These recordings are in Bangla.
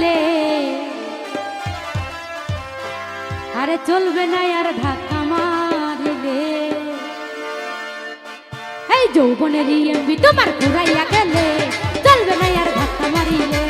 চলে আরে চলবে না আর ধাক্কা মারিলে। এই যৌবনের ইয়ে তোমার ঘুরাইয়া গেলে, চলবে না আর ধাক্কা মারিলে।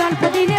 অল্প দিনে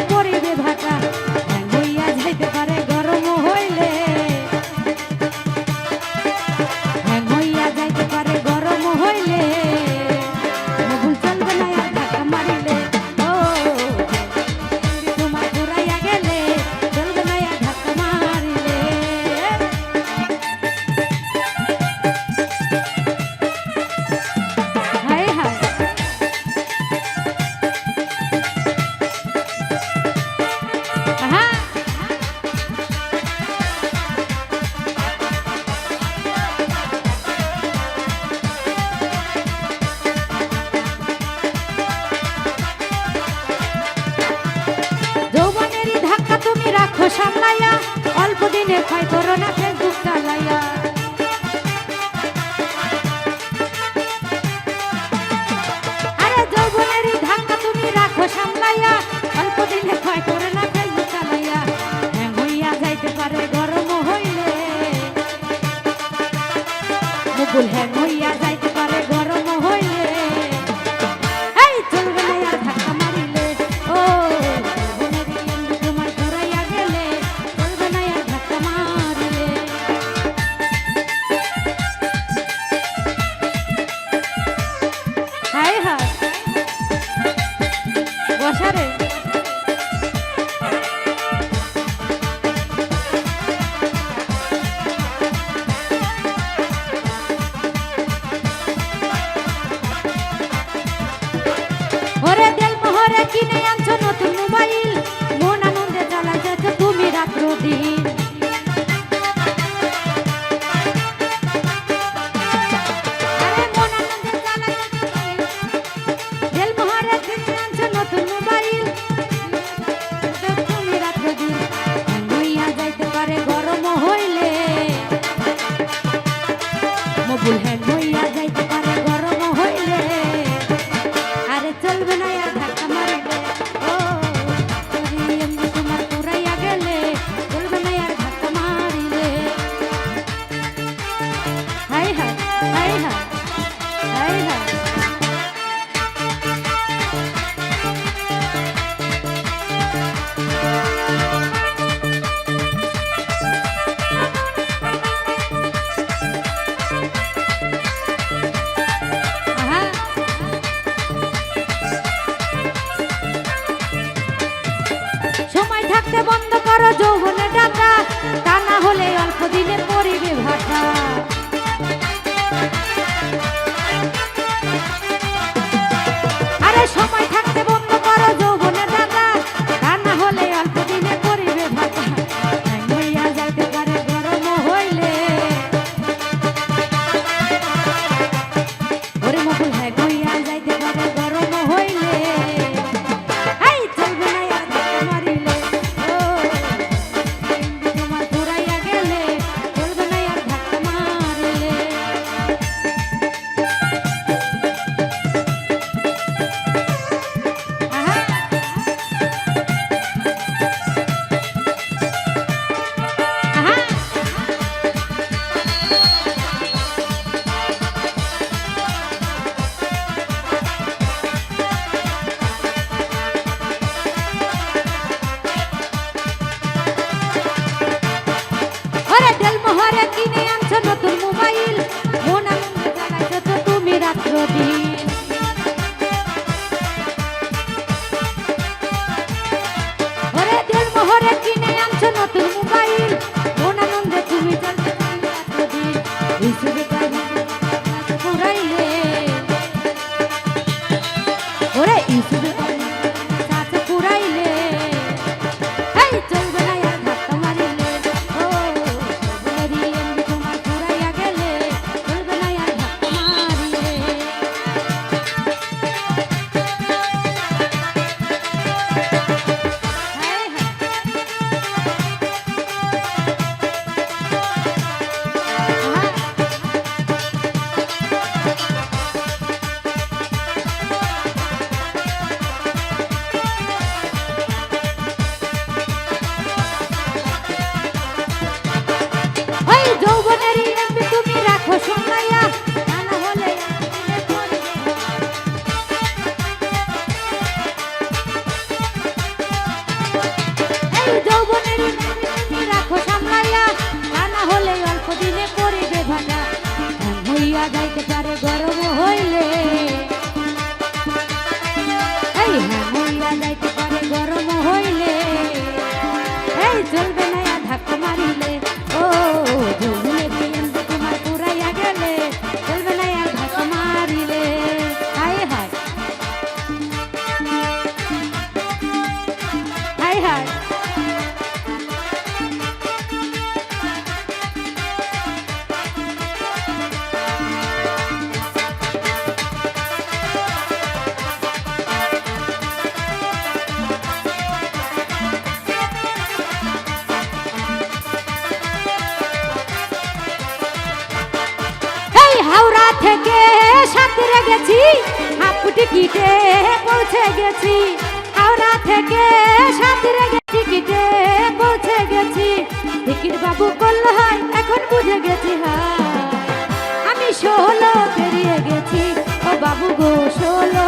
হাই। হাই হাওড়া থেকে সাঁতরে গেছি হাফ টিকিটে পৌঁছে গেছি। পাড়া থেকে সাঁতরে গেছি কিটে পৌঁছে গেছি। টিকিট বাবু করল হয় এখন বুঝে গেছি হ্যাঁ। আমি ষোলো পেরিয়ে গেছি। ও বাবু গো, ষোলো